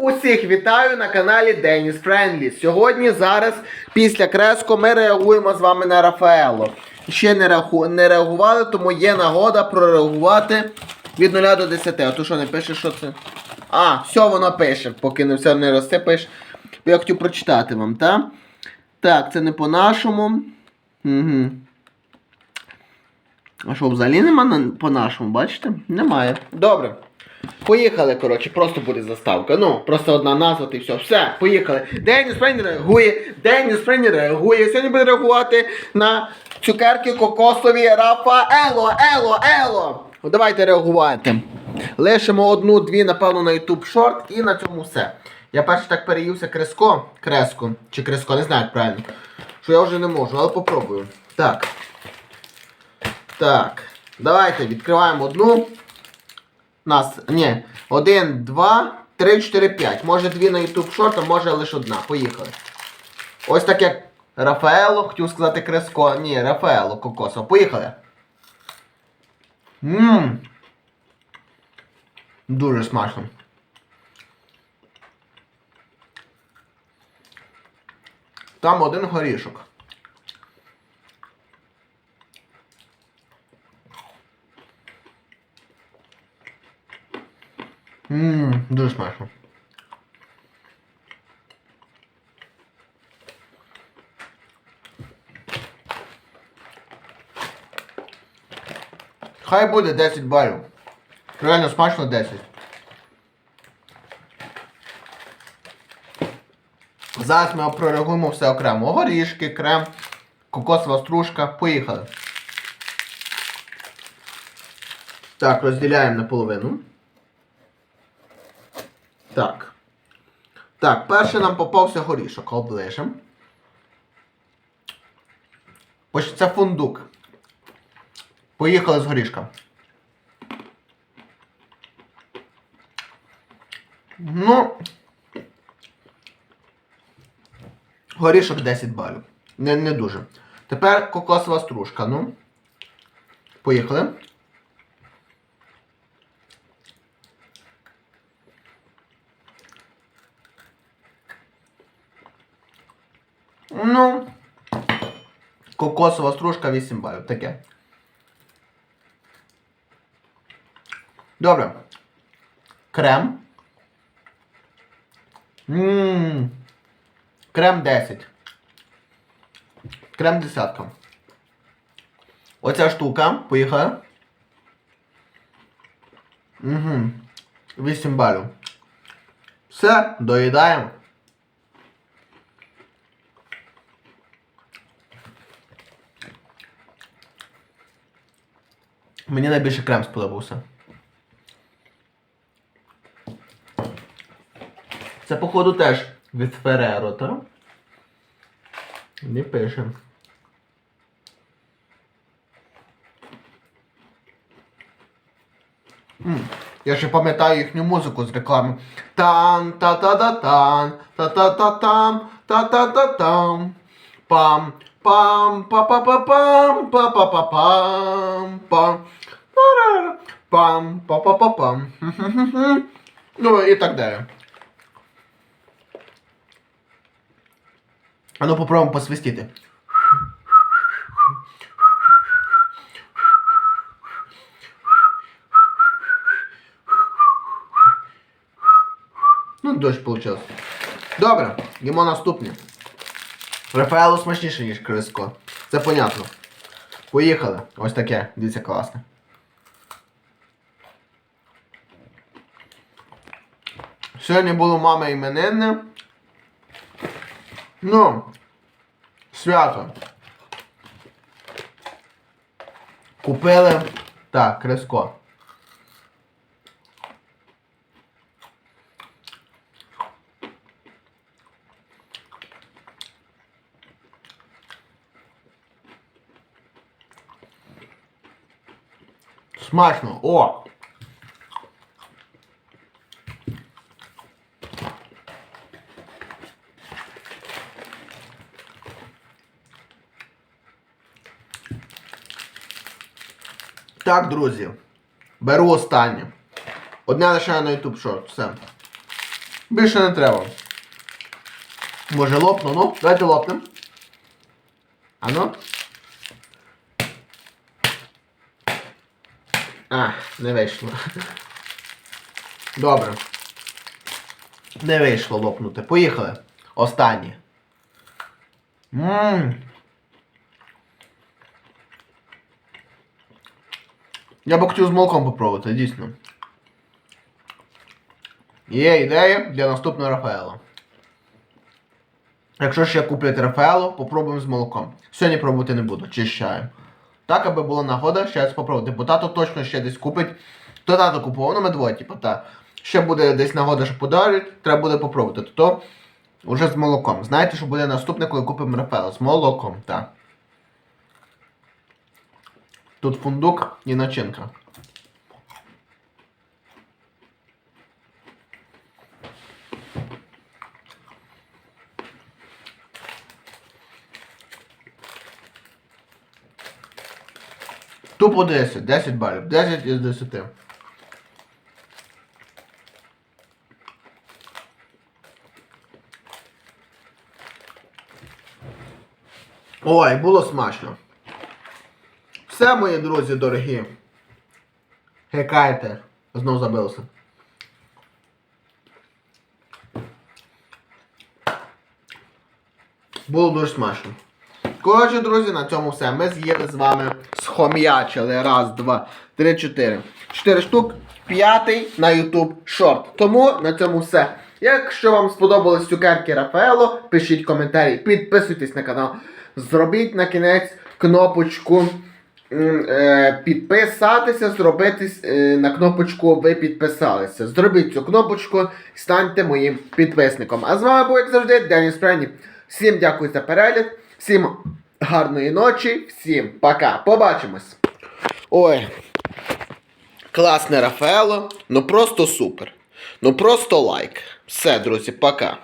Усіх вітаю на каналі Деніс Френлі. Сьогодні, зараз, після креско, ми реагуємо з вами на Рафаело. Ще не, реагу... не реагували, тому є нагода прореагувати від 0 до 10. А то що не пише, що це? А, все воно пише, поки не все не розсипаєш. Я хотів прочитати вам, так? Так, це не по-нашому. Угу. А що, взагалі нема по-нашому, бачите? Немає. Добре. Поїхали, коротше, просто буде заставка. Ну, просто одна назва і все. Все, поїхали. Деніс Фрейн реагує, Деніс Фрейн реагує. Сьогодні буде реагувати на цукерки кокосові Рафаело, Ело, Ело. Ну, Давайте реагувати. Лишимо одну-дві, напевно, на YouTube Short і на цьому все. Я перше так переївся креско, креско, чи креско, не знаю як правильно. Що я вже не можу, але попробую. Так. Так. Давайте відкриваємо одну. Нас. Ні. Один, два, три, чотири, п'ять. Може дві на YouTube Short, а може лише одна. Поїхали. Ось так як Рафаело, хотів сказати Креско. Ні, Рафаело Кокосо. Поїхали. Ммм. Дуже смачно. Там один горішок. Ммм, дуже смачно. Хай буде 10 балів. Реально смачно 10. Зараз ми прореагуємо все окремо. Горішки, крем, кокосова стружка. Поїхали. Так, розділяємо наполовину. Так. Так, перший нам попався горішок. Оближем. Ось це фундук. Поїхали з горішка. Ну. Горішок 10 балів. Не, не дуже. Тепер кокосова стружка. Ну. Поїхали. Ну. Кокосова стружка 8 балів. Таке. Добре. Крем. Ммм. Крем 10. Крем десятка. Оця штука. Поїхали. Угу. 8 балів. Все, доїдаємо. Мені найбільше крем сподобався. Це, походу, теж від Фереро, так? Не пише. Я ще пам'ятаю їхню музику з реклами. Тан та та та тан та та та там та та та там пам пам па па па пам па па па пам пам Парара. пам па па па пам Ну і так далі. А ну попробуємо посвистіти. Ну, дощ получився. Добре, їмо наступне. Рафаело смачніше, ніж Криско. Це понятно. Поїхали. Ось таке. Дивіться, класне. Сьогодні було мама іменинне. Ну, свято. Купили. Так, креско. Смачно. О! Так, друзі. Беру останнє. Одне лише на YouTube Short. Все. Більше не треба. Може лопну, ну, давайте лопнем. А А, не вийшло. Добре. Не вийшло лопнути. Поїхали. Останнє. Ммм. Я б хотів з молоком попробувати, дійсно. Є ідея для наступного Рафаела. Якщо ще куплять Рафаело, попробуємо з молоком. Сьогодні пробувати не буду, чи з чаєм. Так, аби була нагода, ще раз попробувати. Тато точно ще десь купить. То тато купував, ну ми типу, та. Ще буде десь нагода, що подарить, треба буде попробувати. То, то вже з молоком. Знаєте, що буде наступне, коли купимо Рафаело? З молоком, так. Тут фундук і начинка. Тупо 10, 10 балів, 10 із 10. Ой, було смачно. Все, мої друзі дорогі. Гекайте. Знов забилося. Було дуже смачно. Коротше, друзі, на цьому все. Ми з'їли з вами схом'ячили. Раз, два, три, чотири. Чотири штук. П'ятий на YouTube шорт. Тому на цьому все. Якщо вам сподобались цукерки Рафаело, пишіть коментарі, підписуйтесь на канал. Зробіть на кінець кнопочку е, підписатися, зробити е, на кнопочку ви підписалися. Зробіть цю кнопочку і станьте моїм підписником. А з вами був, як завжди, Деніс Прені. Всім дякую за перегляд, всім гарної ночі, всім пока. Побачимось. Ой. Класне Рафаело. Ну просто супер. Ну просто лайк. Все, друзі, пока.